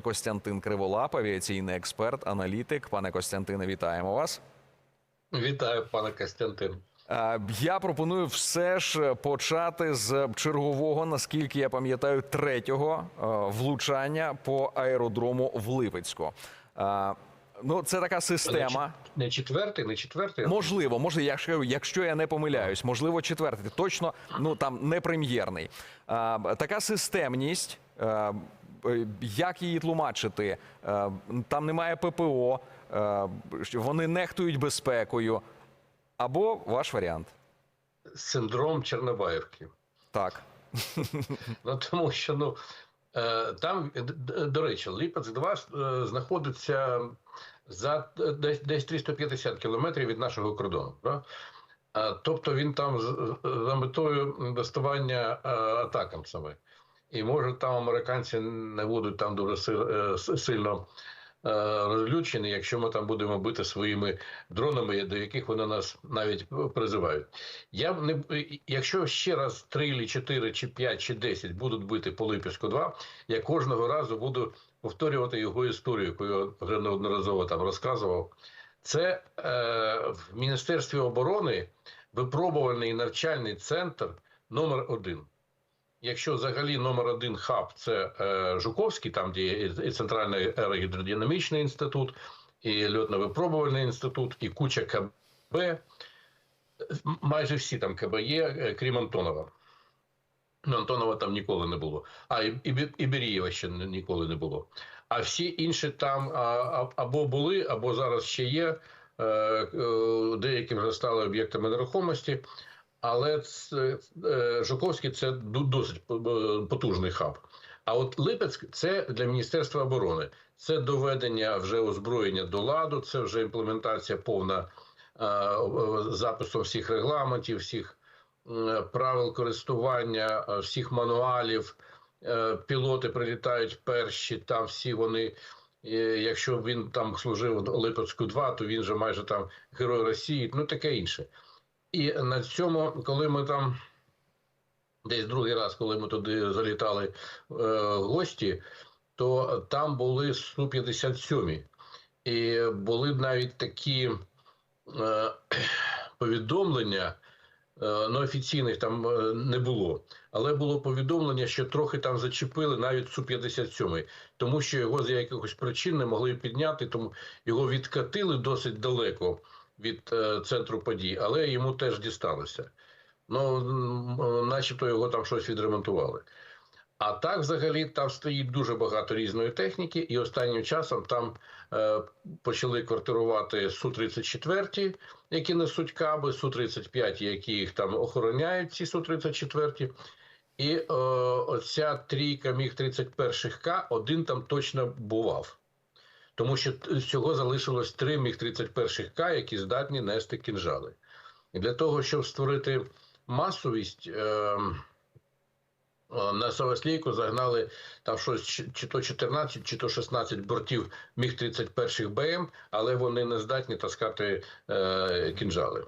Костянтин Криволап, авіаційний експерт, аналітик. Пане Костянтине, вітаємо вас. Вітаю, пане Костянтин. Я пропоную все ж почати з чергового, наскільки я пам'ятаю, третього влучання по аеродрому в Липецьку. Ну, це така система. Не четвертий, не четвертий. Можливо, може, якщо, якщо я не помиляюсь, можливо, четвертий. Точно, ну там не прем'єрний. Така системність. Е, Як її тлумачити? Е, Там немає ППО, е, вони нехтують безпекою. Або ваш варіант. Синдром Чорнобаївки. Так. Ну тому що ну там, до речі, Липець 2 е, знаходиться за десь, десь 350 кілометрів від нашого кордону. Да? Тобто він там за метою доставання атакам саме. І може там американці не будуть там дуже е, сильно е, розлючені, якщо ми там будемо бити своїми дронами, до яких вони нас навіть призивають. Я не якщо ще раз 3, чи 4, чи 5, чи 10 будуть бити по Липецьку 2, я кожного разу буду повторювати його історію, яку я вже неодноразово там розказував. Це е, в Міністерстві оборони випробувальний навчальний центр номер один. Якщо взагалі номер один хаб це е, Жуковський, там де є і Центральний аерогідродинамічний інститут, і льотно-випробувальний інститут, і куча КБ, майже всі там КБ є, е, крім Антонова. Ну, Антонова там ніколи не було. А і, і, і Берієва ще ніколи не було. А всі інші там або були, або зараз ще є. Е, е, деякі вже стали об'єктами нерухомості. Але це, е, Жуковський це досить е, потужний хаб. А от Липецьк це для Міністерства оборони. Це доведення вже озброєння до ладу, це вже імплементація повна е, запису всіх регламентів, всіх правил користування, всіх мануалів. Пілоти прилітають перші, там всі вони. Якщо він там служив Липецьку 2, то він же майже там герой Росії, ну таке інше. І на цьому, коли ми там десь другий раз, коли ми туди залітали е, гості, то там були Су-57. І були навіть такі е, повідомлення. е, Ну, офіційних там е, не було, але було повідомлення, що трохи там зачепили навіть Су-57, тому що його з якихось причин не могли підняти, тому його відкатили досить далеко від е, центру подій, але йому теж дісталося. Ну, начебто його там щось відремонтували. А так, взагалі, там стоїть дуже багато різної техніки, і останнім часом там е, почали квартирувати Су-34, які несуть каби, Су-35, які їх там охороняють, ці Су-34. І е, оця трійка міг 31 К один там точно бував. Тому що всього залишилось три міг 31 К, які здатні нести кінжали. І для того, щоб створити масовість. Е, На Савослійку загнали там щось чи то 14, чи то 16 бортів міг 31 БМ, але вони не здатні таскати е, кінжали.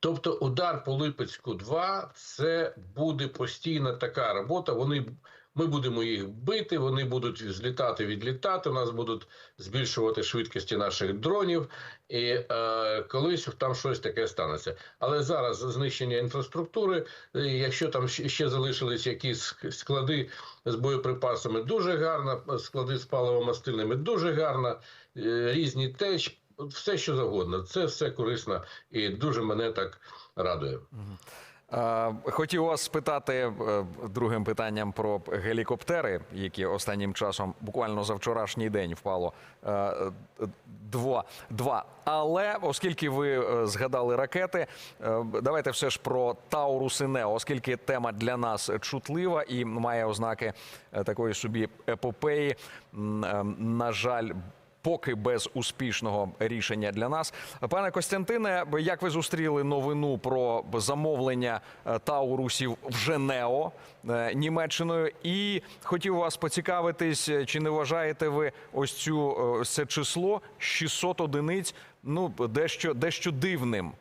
Тобто удар по Липецьку 2 це буде постійна така робота. Вони ми будемо їх бити, вони будуть злітати, відлітати. У нас будуть збільшувати швидкості наших дронів, і е, колись там щось таке станеться. Але зараз знищення інфраструктури, е, якщо там ще залишились якісь склади з боєприпасами, дуже гарно, склади з паливомастильними дуже гарно, е, різні теч, все що завгодно. Це все корисно і дуже мене так радує. Хотів вас спитати е, другим питанням про гелікоптери, які останнім часом, буквально за вчорашній день, впало е, два. два. Але оскільки ви е, згадали ракети, давайте все ж про Таурус і Нео, оскільки тема для нас чутлива і має ознаки такої собі епопеї. Е, На жаль, поки без успішного рішення для нас. Пане Костянтине, як ви зустріли новину про замовлення е, Таурусів вже Нео е, Німеччиною? І хотів вас поцікавитись, е, чи не вважаєте ви ось цю це число 600 одиниць? Ну дещо дещо дивним.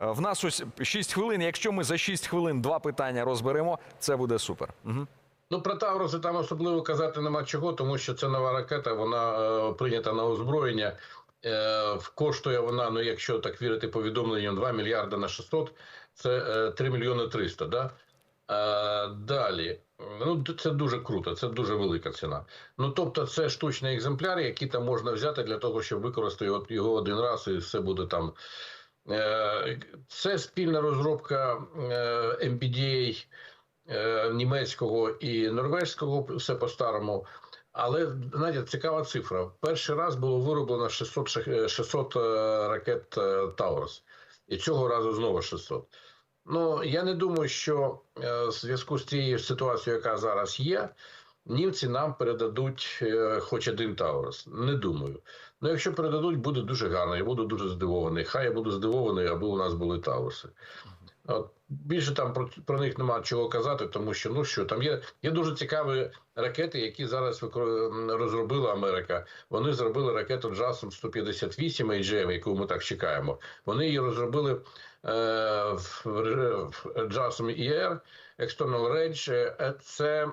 В нас ось 6 хвилин. Якщо ми за 6 хвилин два питання розберемо, це буде супер. Угу. Ну, про Тавруси там особливо казати нема чого, тому що це нова ракета, вона е, прийнята на озброєння. Е, коштує вона, ну якщо так вірити повідомленням, 2 мільярди на 600, це е, 3 мільйони 300, да? Е, далі. Ну, це дуже круто, це дуже велика ціна. Ну, тобто, це штучний екземпляр, який там можна взяти для того, щоб використати його, один раз, і все буде там. Е, Це спільна розробка е, MBDA німецького і норвезького, все по-старому. Але знаєте, цікава цифра. Перший раз було вироблено 600, шах- 600 е, ракет е, Таурус. І цього разу знову 600. Ну, я не думаю, що е, в зв'язку з цією ситуацією, яка зараз є, німці нам передадуть е, хоч один Таурус. Не думаю. Ну, якщо передадуть, буде дуже гарно. Я буду дуже здивований. Хай я буду здивований, аби у нас були Тауруси. Більше там про, про них нема чого казати, тому що ну що там є, є дуже цікаві ракети, які зараз розробила Америка. Вони зробили ракету JASM 158 AGM, яку ми так чекаємо. Вони її розробили е, в, в, JASM ER, External Range. Е, Це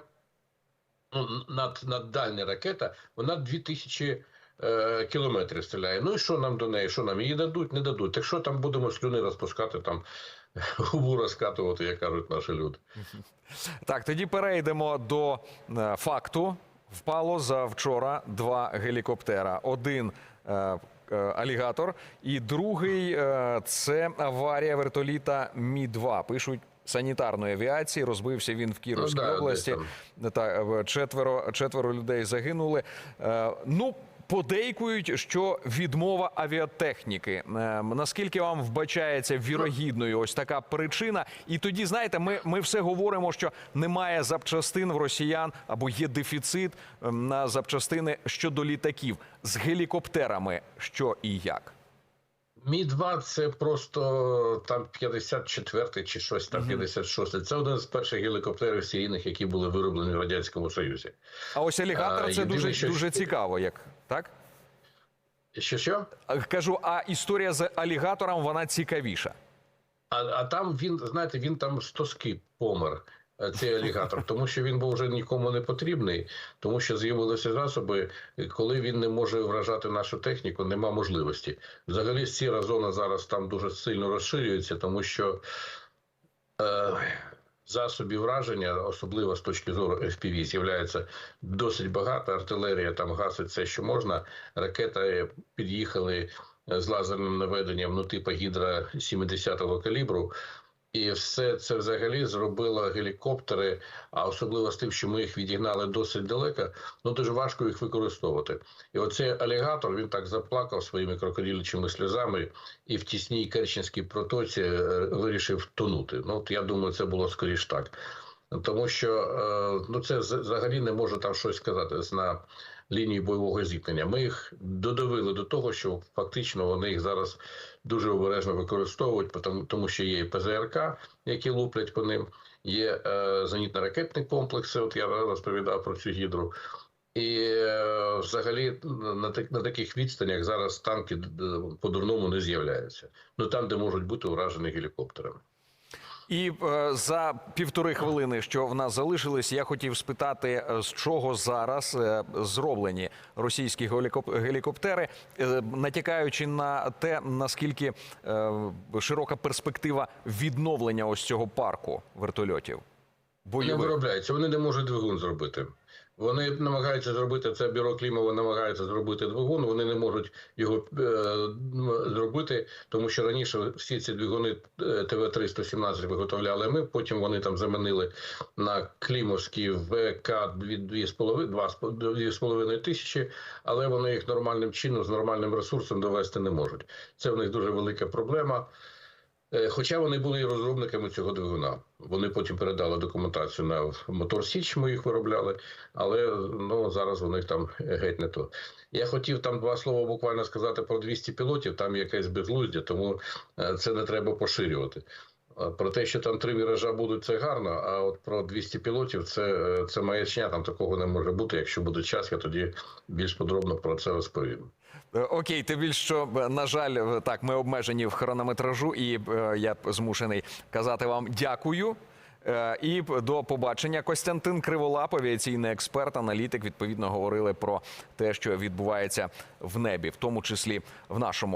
ну, над, наддальна ракета, вона 2000 е, кілометрів стріляє. Ну і що нам до неї? Що нам її дадуть, не дадуть. Так що там будемо слюни розпускати, там губу розкатувати, як кажуть наші люди. Так, тоді перейдемо до е, факту. Впало за вчора два гелікоптера. Один е, е, алігатор, і другий е, це аварія вертоліта Мі 2 Пишуть санітарної авіації. Розбився він в Кіровській Ну, да, області. Та е, четверо, четверо людей загинули. Е, ну. Подейкують, що відмова авіатехніки. Е, наскільки вам вбачається вірогідною ось така причина? І тоді, знаєте, ми, ми все говоримо, що немає запчастин в росіян або є дефіцит ем, на запчастини щодо літаків з гелікоптерами. Що і як? Мі 2 це просто там 54 чи щось там 56 Це один з перших гелікоптерів серійних, які були вироблені в радянському союзі. А ось алігатор це дуже що- дуже цікаво. Як так Що що? Кажу, а історія з алігатором вона цікавіша. А, а там він, знаєте, він там з тоски помер. Е, Цей алігатор, тому що він був вже нікому не потрібний, тому що з'явилися засоби, коли він не може вражати нашу техніку, нема можливості. Взагалі, сіра зона зараз там дуже сильно розширюється, тому що е, засобів враження, особливо з точки зору FPV, з'являється досить багато. Артилерія там гасить все, що можна. Ракети під'їхали е, з лазерним наведенням, ну типу гідра 70-го калібру. І все це взагалі зробило гелікоптери, а особливо з тим, що ми їх відігнали досить далеко, ну дуже важко їх використовувати. І оцей алігатор він так заплакав своїми крокодилячими сльозами і в тісній Керченській протоці е, вирішив тонути. Ну от я думаю, це було скоріш так. Тому що е, ну це взагалі не може там щось сказати на лінії бойового зіткнення. Ми їх додавили до того, що фактично вони їх зараз дуже обережно використовують, тому, що є ПЗРК, які луплять по ним, є е, зенітно-ракетні комплекси. От я розповідав про цю гідру. І е, взагалі на, на таких відстанях зараз танки д- д- по-дурному не з'являються. Ну там, де можуть бути уражені гелікоптерами. І е, за півтори хвилини, що в нас залишились, я хотів спитати, е, з чого зараз е, зроблені російські гелікоп- гелікоптери, натякаючи на те, наскільки широка перспектива відновлення ось цього парку вертольотів. Не Вони виробляються, вони не можуть двигун зробити. Вони намагаються зробити це бюро Клімова намагається зробити двигун. Вони не можуть його е, зробити, тому що раніше всі ці двигуни е, ТВ 317 виготовляли ми. Потім вони там замінили на клімовські ВК 2,5 тисячі, але вони їх нормальним чином з нормальним ресурсом довести не можуть. Це в них дуже велика проблема. Е, Хоча вони були і розробниками цього двигуна. Вони потім передали документацію на мотор Січ, ми їх виробляли, але ну, зараз у них там геть не то. Я хотів там два слова буквально сказати про 200 пілотів, там якесь безглуздя, тому е, це не треба поширювати. А Про те, що там три віража будуть, це гарно. А от про 200 пілотів це, е, це маячня, там такого не може бути. Якщо буде час, я тоді більш подробно про це розповім. Е, Окей, тим більше, що е, на жаль, е, так ми обмежені в хронометражу, і е, я змушений казати вам дякую. Е, І до побачення. Костянтин Криволап, авіаційний експерт, аналітик, відповідно говорили про те, що відбувається в небі, в тому числі в нашому